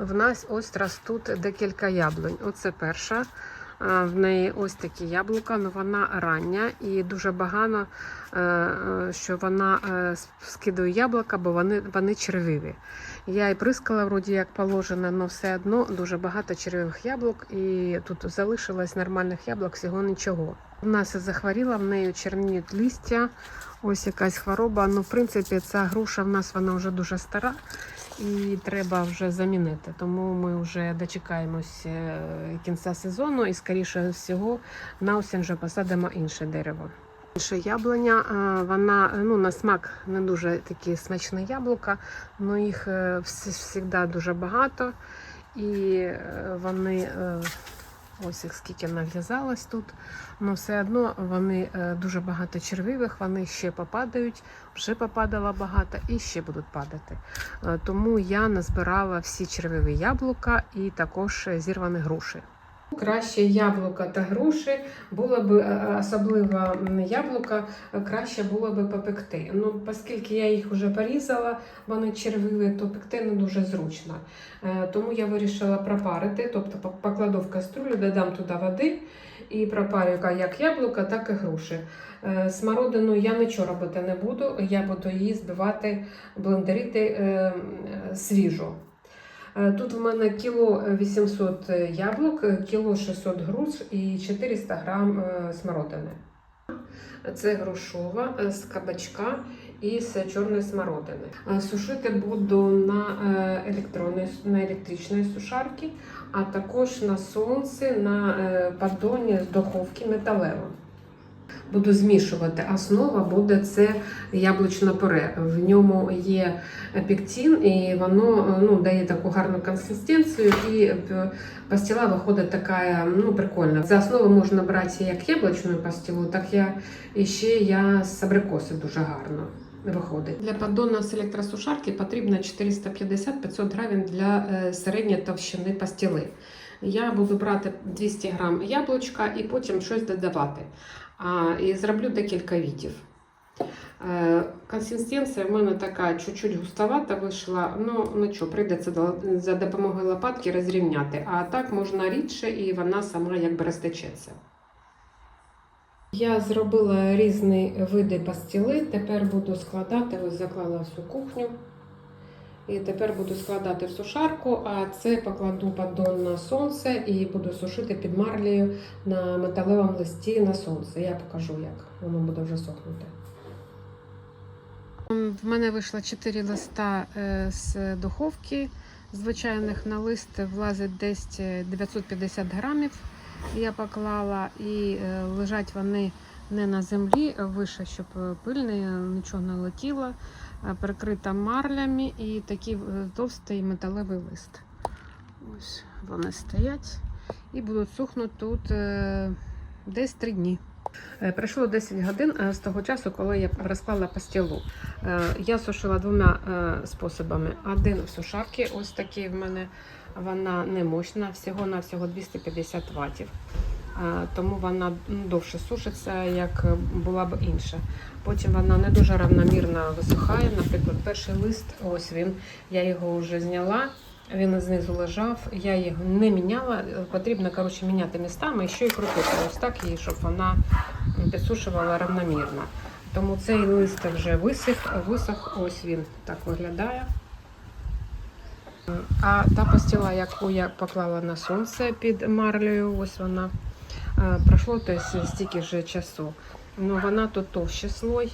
В нас ось ростуть декілька яблунь. Оце перша. В неї ось такі яблука, але вона рання і дуже багато, е, е, що вона е, скидує яблука, бо вони, вони червиві. Я і прискала вроді як положено, але все одно дуже багато червивих яблук, і тут залишилось нормальних яблук всього нічого. У нас захворіла, в неї черніють листя, ось якась хвороба. Ну, в принципі, ця груша в нас вона вже дуже стара і треба вже замінити. Тому ми вже дочекаємось е, кінця сезону і, скоріше всього, на осінь вже посадимо інше дерево. Інше яблуня, е, вона ну, на смак не дуже такі смачні яблука, але їх завжди дуже багато. І е, вони е, ось їх скільки нав'язалось тут. але все одно вони е, дуже багато червивих, вони ще попадають, вже попадало багато і ще будуть падати. Е, Тому я назбирала всі червиві яблука і також е, зірвані груші. Краще яблука та груші було б е, особливо м, яблука, е, краще було б попекти. Ну, оскільки я їх вже порізала, вони червиві, то пекти не дуже зручно. Е, Тому я вирішила пропарити, тобто покладу в каструлю, додам туди води і пропарю як яблука, так і груші. Е, Смородину я нічого робити не буду, я буду її збивати, блендерити е, свіжу. Е, Тут в мене кіло 800 яблук, е, кіло 600 груш і 400 грам е, смородини. Це грушова е, з кабачка і з чорної смородини. Е, Сушити буду на е, електронній, на електричній сушарці, а також на сонці на е, поддоні з духовки металевої. Буду змішувати. Основа буде це яблучне пюре. В ньому є пектин, і воно ну, дає таку гарну консистенцію, і пастила виходить така ну, прикольна. За основу можна брати як яблучну пастилу, так я і ще я з абрикоси дуже гарно. Виходить. Для поддона з електросушарки потрібно 450-500 грамів для е, середньої товщини пастили. Я буду брати 200 грам яблучка і потім щось додавати. І зроблю декілька видів. Е, Консистенція в мене така чуть-чуть густовата вийшла. Ну, ну що, прийдеться за допомогою лопатки розрівняти. А так можна рідше і вона сама якби розтечеться. Я зробила різні види пастили. Тепер буду складати, ось заклала всю кухню. І тепер буду складати в сушарку, а це покладу поддон на сонце і буду сушити під марлею на металевому листі на сонце. Я покажу, як воно буде вже сохнути. В мене вийшло 4 листа е, з духовки звичайних на лист влазить десь 950 грамів. Я поклала і е, лежать вони не на землі, вище, щоб е, пильне, нічого не летіло, прикрита марлями і такий е, товстий металевий лист. Ось вони стоять і будуть сухнути тут е, десь 3 дні. Пройшло 10 годин з того часу, коли я розклала пастилу. Е, Я сушила двома способами. Один в сушарці, ось такий в мене вона не мощна, всього-навсього 250 ватів. Е, Тому вона ну, довше сушиться, як була б інша. Потім вона не дуже равномірно висухає. Наприклад, перший лист, ось він, я його вже зняла. Він знизу лежав, я його не міняла. Потрібно коротше, міняти містами і ще й крутити. Ось так її, щоб вона підсушувала равномірно. Тому цей лист вже висох, висох, ось він так виглядає. А та пастила, яку я поклала на сонце під марлею, ось вона е, пройшло тобто, стільки ж часу. Ну, вона тут товще слой,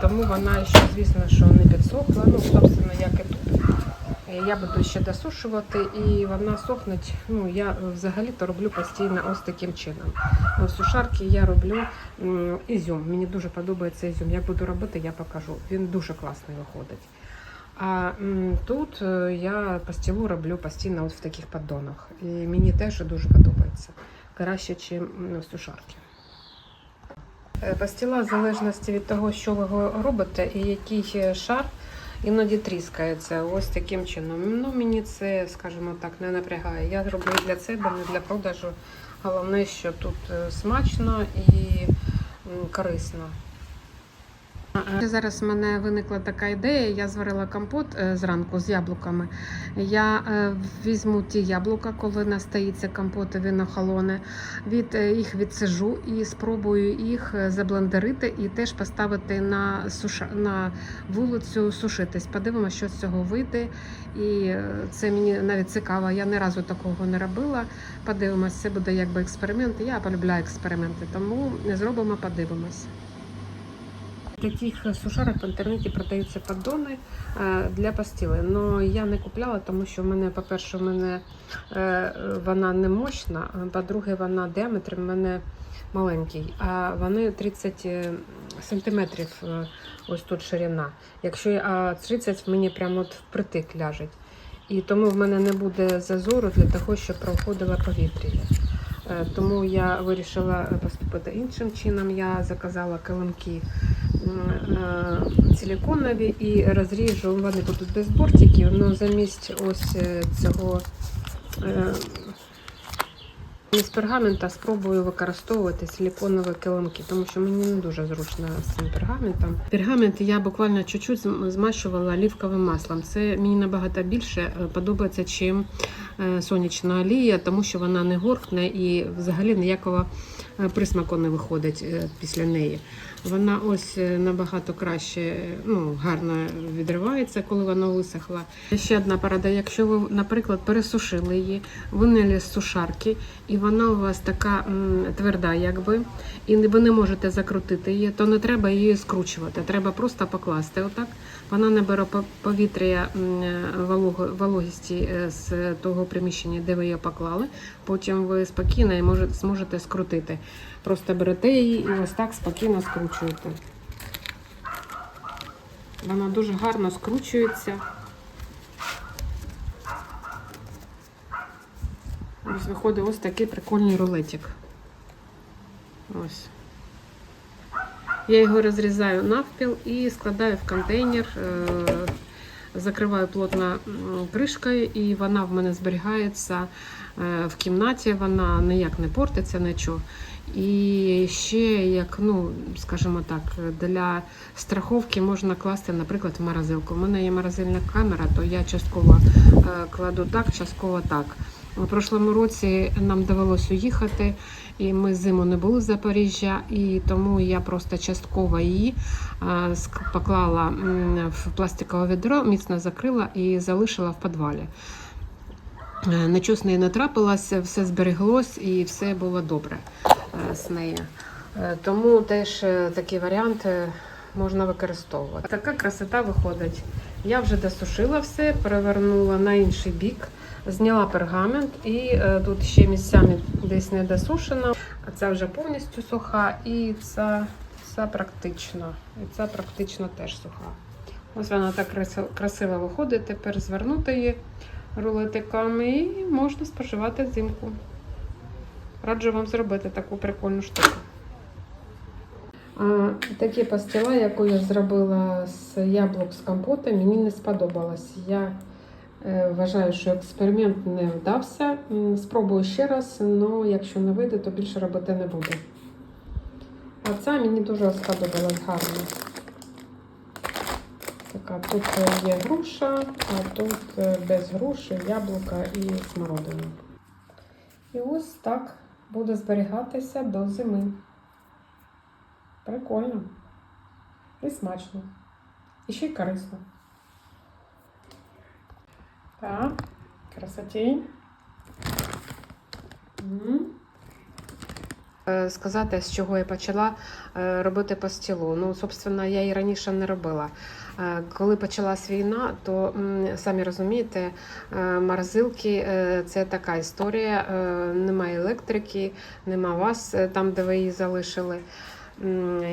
тому вона ще, звісно, що не підсохла. Ну, собственно, як і тут. Е, Я буду ще досушувати і вона сохне. Ну, я взагалі-то роблю постійно ось таким чином. В сушарці я роблю ізюм. Мені дуже подобається ізюм. Як буду робити, я покажу. Він дуже класний виходить. А тут е, я пастилу роблю постійно от в таких поддонах. І мені теж дуже подобається. Краще, ніж сушарки. сушарці. Е, Пастила в залежності від того, що ви робите і який е, шар, іноді тріскається ось таким чином. Ну, мені це, скажімо так, не напрягає. Я роблю для себе, не для продажу. Головне, що тут е, смачно і корисно. Е, Зараз в мене виникла така ідея. Я зварила компот е, зранку з яблуками. Я е, візьму ті яблука, коли настоїться компот, він від їх відсижу і спробую їх заблендерити і теж поставити на суша на вулицю сушитись. Подивимося, що з цього вийде. І це мені навіть цікаво. Я ні разу такого не робила. Подивимось, це буде якби експеримент. Я полюбляю експерименти, тому зробимо, подивимось. Таких сушарах в інтернеті продаються поддони е, для пастили. Но я не купляла, тому що в мене, по-перше, мене е, вона не мощна, по-друге, вона діаметр в мене маленький, а вони 30 сантиметрів е, ось тут ширина. Якщо я- а 30 мені прямо от впритик ляжить. І тому в мене не буде зазору для того, щоб проходило повітря. Тому я вирішила поступити іншим чином. Я заказала килимки м, е, силиконові і розріжу. Вони будуть без бортиків, але замість ось е, цього е, з пергамента спробую використовувати силиконові килимки, тому що мені не дуже зручно з цим пергаментом. Пергамент я буквально чуть-чуть змащувала оливковим маслом. Це мені набагато більше е, подобається, е, сонячна олія, тому що вона не горкне і взагалі ніякого е, присмаку не виходить е, після неї. Вона ось е, набагато краще, е, ну, гарно відривається, коли вона висохла. Ще одна порада, якщо ви, наприклад, пересушили її, виняли з сушарки, і вона у вас така м, тверда, якби, і ви не можете закрутити її, то не треба її скручувати. Треба просто покласти отак. Вона набере по- повітря вологісті е, з того приміщення, де ви її поклали. Потім ви спокійно і зможете скрутити. Просто берете її і ось так спокійно скручуєте. Вона дуже гарно скручується. Ось виходить ось такий прикольний рулетик. Ось. Я його розрізаю навпіл і складаю в контейнер, е, закриваю плотно кришкою, і вона в мене зберігається е, в кімнаті, вона ніяк не портиться, нічого. І ще, як, ну, скажімо так, для страховки можна класти, наприклад, в морозилку. У мене є морозильна камера, то я частково е, кладу так, частково так. У прошлому році нам довелося уїхати, і ми зиму не були в Запоріжжя, і тому я просто частково її поклала в пластикове відро, міцно закрила і залишила в підвалі. Е, з нею не трапилося, все збереглось і все було добре е, з нею. Е, Тому теж такий варіант можна використовувати. Така красота виходить. Я вже досушила все, перевернула на інший бік, зняла пергамент і е, тут ще місцями десь не досушена. А це вже повністю суха і це, це практично. І це практично теж суха. Ось вона так красиво, виходить. Тепер звернути її рулетиками і можна споживати взимку. Раджу вам зробити таку прикольну штуку. А, такі пастила, яку я зробила з яблук з компотом, мені не сподобалось. Я вважаю, що експеримент не вдався. Спробую ще раз, але якщо не вийде, то більше робити не буду. А ця мені дуже сподобалась гарно. Така, тут є груша, а тут е, без груші, яблука і смородина. І ось так буде зберігатися до зими. Прикольно. І смачно. І ще й корисно. Так, красотень. Е, Сказати, з чого я почала е, робити пастілу. Ну, собственно, я і раніше не робила. Е, Коли почалась війна, то самі розумієте, морозилки це така історія. Немає електрики, нема вас там, де ви її залишили.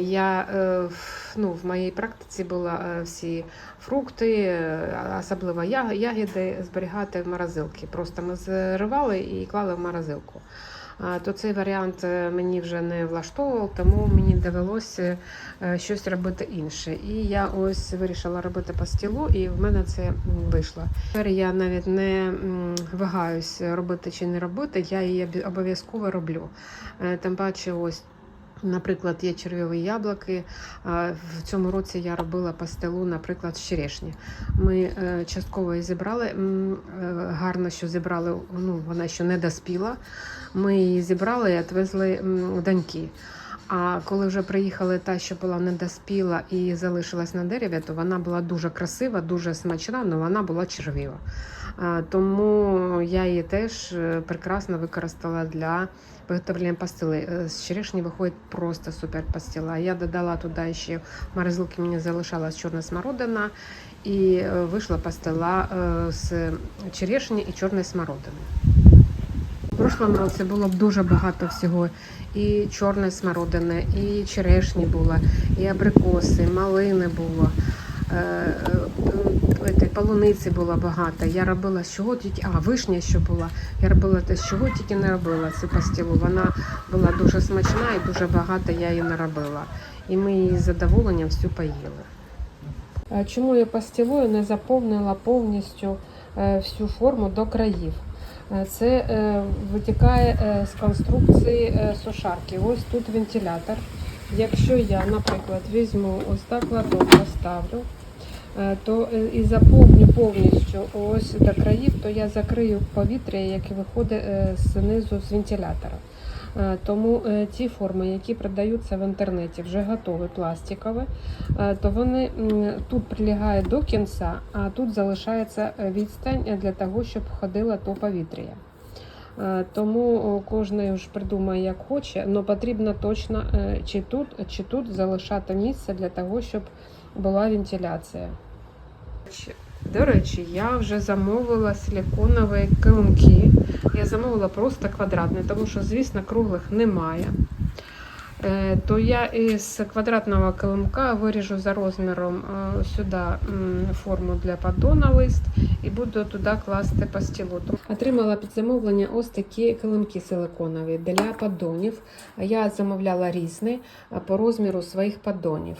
Я е, в- ну, в моїй практиці були е, всі фрукти, е, особливо ягіди, зберігати в морозилки. Просто ми зривали і клали в морозилку. То цей варіант е, мені вже не влаштовував, тому мені довелося е, щось робити інше. І я ось вирішила робити пастілу, і в мене це вийшло. Тепер я навіть не м, вагаюсь робити чи не робити, я її обов'язково роблю. Е, Тим паче, ось Наприклад, є черв'ові яблуки. В цьому році я робила пастилу, наприклад, з черешні. Ми е, частково її зібрали. е, Гарно, що зібрали, ну, вона ще не доспіла. Ми її зібрали і відвезли доньки. А коли вже приїхали та, що була недоспіла і залишилась на дереві, то вона була дуже красива, дуже смачна, але вона була червива. А, Тому я її теж е, прекрасно використала для виготовлення пастили. Е, З черешні виходить просто супер пастила. Я додала туди ще морозилки мені залишалась чорна смородина, і е, вийшла пастила з черешні і чорної смородини. Прошлому році було б дуже багато всього. І чорної смородини, і черешні було, і абрикоси, малини було. Е, е, е, полуниці було багато. Я робила з чого тільки, а вишня ще була. Я робила те, з чого тільки не робила цю пастилу. Вона була дуже смачна і дуже багато я її наробила. І ми її з задоволенням всю поїли. Чому я пастилою не заповнила повністю всю форму до країв? Е, Це е, витікає е, з конструкції сушарки. Ось тут вентилятор. Якщо я, наприклад, візьму ось так ладок поставлю, то і заповню повністю ось до країв, то я закрию повітря, яке виходить знизу з вентилятора. Е, Тому е, ті форми, які продаються в інтернеті, вже готові пластикові, е, то вони тут прилягають до кінця, а тут залишається е, відстань для того, щоб ходило то повітря. Е, Тому кожен ж придумає як хоче, але потрібно точно е, чи тут, чи тут залишати місце для того, щоб була вентиляція. До речі, я вже замовила силиконові килимки. Я замовила просто квадратні, тому що, звісно, круглих немає. Е, То я із квадратного килимка виріжу за розміром е, сюди форму для поддона лист і буду туди класти пастилу. Отримала під замовлення ось такі килимки силиконові для поддонів. Я замовляла різні по розміру своїх поддонів.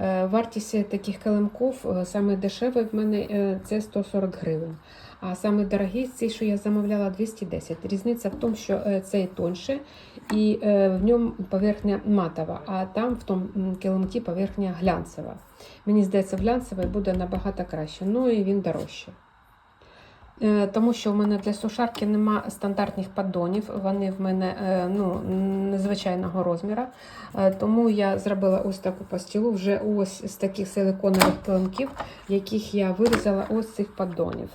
Е, Вартість таких килимків е, саме дешевий в мене е, це 140 гривень. А саме дорогий цей, що я замовляла, 210. Різниця в тому, що цей тонше і в ньому поверхня матова, а там в тому килимці поверхня глянцева. Мені здається, глянцевий буде набагато краще, ну і він дорожче. Е, Тому що в мене для сушарки нема стандартних поддонів, вони в мене е, ну, незвичайного розміру. Е, Тому я зробила ось таку пастилу вже ось з таких силиконових килимків, яких я вирізала ось цих поддонів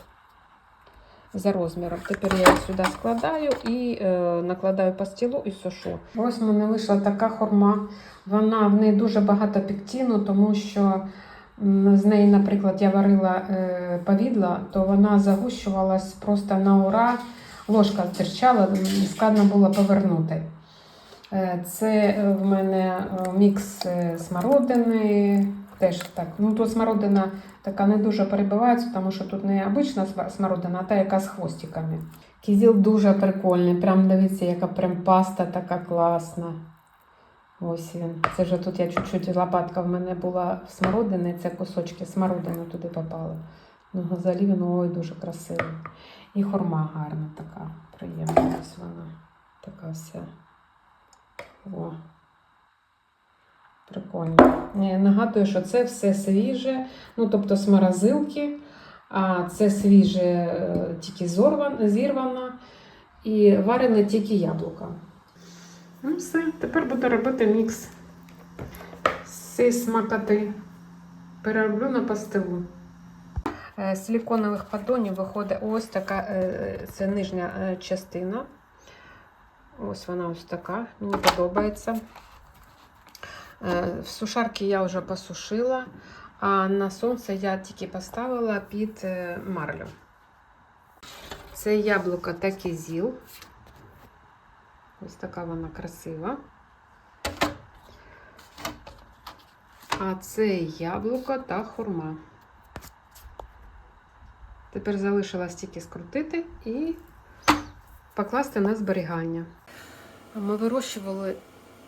за розміром. Тепер я їх сюди складаю і накладаю пастилу і сушу. Ось в мене вийшла така хурма. Вона в неї дуже багато пектіну, тому що з неї, наприклад, я варила е, повідла, то вона загущувалась просто на ура. Ложка стирчала, складно було повернути. Е, Це е, в мене мікс смородини. Теж так. Ну, тут смородина така не дуже перебивається, тому що тут не обична смородина, а та яка з хвостиками. Кізіл дуже прикольний. Прям дивіться, яка прям паста така класна. Ось він. Це вже тут я чуть-чуть лопатка в мене була смородини, це кусочки смородини туди попали. Ну, взагалі він ой, дуже красивий. І хурма гарна така, приємна ось вона. Така вся. О. Прикольно. Нагадую, що це все свіже, ну тобто з а це свіже е, тільки зорван- зірвано і варене тільки яблука. Ну все, тепер буду робити мікс з цієї смакоти. Перероблю на пастилу. З силиконових поддонів виходить ось така, е, це нижня е, частина. Ось вона ось така, мені подобається. Е, В сушарки я вже посушила, а на сонце я тільки поставила під е, марлю. Це яблуко та кізіл. Ось така вона красива. А це яблуко та хурма. Тепер залишилось тільки скрутити і покласти на зберігання. Ми вирощували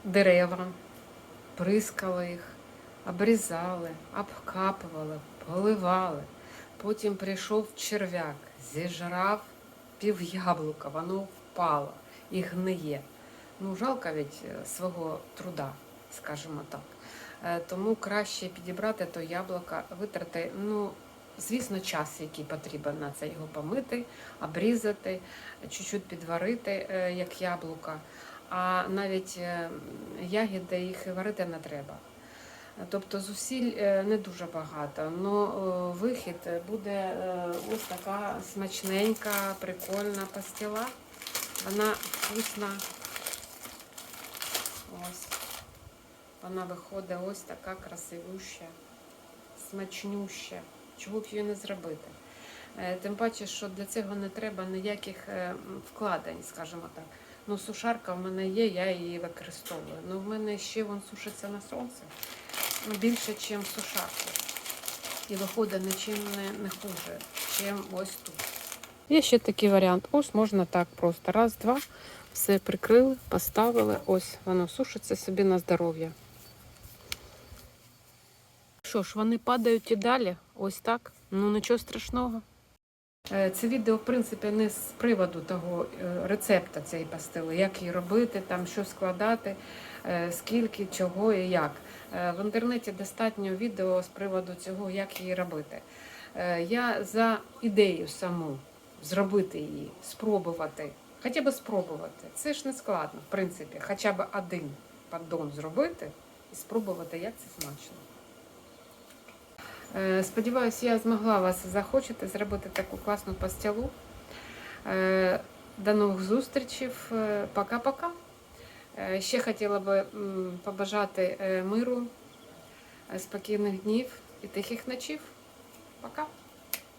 дерева, прискали їх, обрізали, обкапували, поливали. Потім прийшов черв'як, зіжрав пів яблука, воно впало і гниє. ну, жалко від е, свого труда, скажімо так. Е, Тому краще підібрати то яблука, витрати, ну, звісно, час, який потрібен на це його помити, обрізати, чуть-чуть підварити, е, як яблука. А навіть ягіди їх варити не треба. Тобто зусиль не дуже багато, але вихід буде ось така смачненька, прикольна пастила. Вона вкусна. Ось. Вона виходить ось така красивуща, смачнюща. Чого б її не зробити? Е, Тим паче, що для цього не треба ніяких е, вкладень, скажімо так. Ну, сушарка в мене є, я її використовую. Ну, в мене ще вон сушиться на сонці більше, ніж сушарка. І виходить нічим не, не хуже, ніж ось тут. Є ще такий варіант. Ось можна так просто. Раз, два, все прикрили, поставили. Ось воно сушиться собі на здоров'я. Що ж, вони падають і далі. Ось так. Ну нічого страшного. Е, Це відео, в принципі, не з приводу того е, рецепта цієї пастили, як її робити, там що складати, е, скільки, чого і як. В інтернеті достатньо відео з приводу цього, як її робити. Я за ідею саму зробити її, спробувати, хоча б спробувати. Це ж не складно, в принципі, хоча б один поддон зробити і спробувати, як це смачно. Е, Сподіваюсь, я змогла вас захочете зробити таку класну пастилу. Е, До нових зустрічей. Е, Пока-пока. Ще хотіла би побажати миру, спокійних днів і тихих ночів. Пока.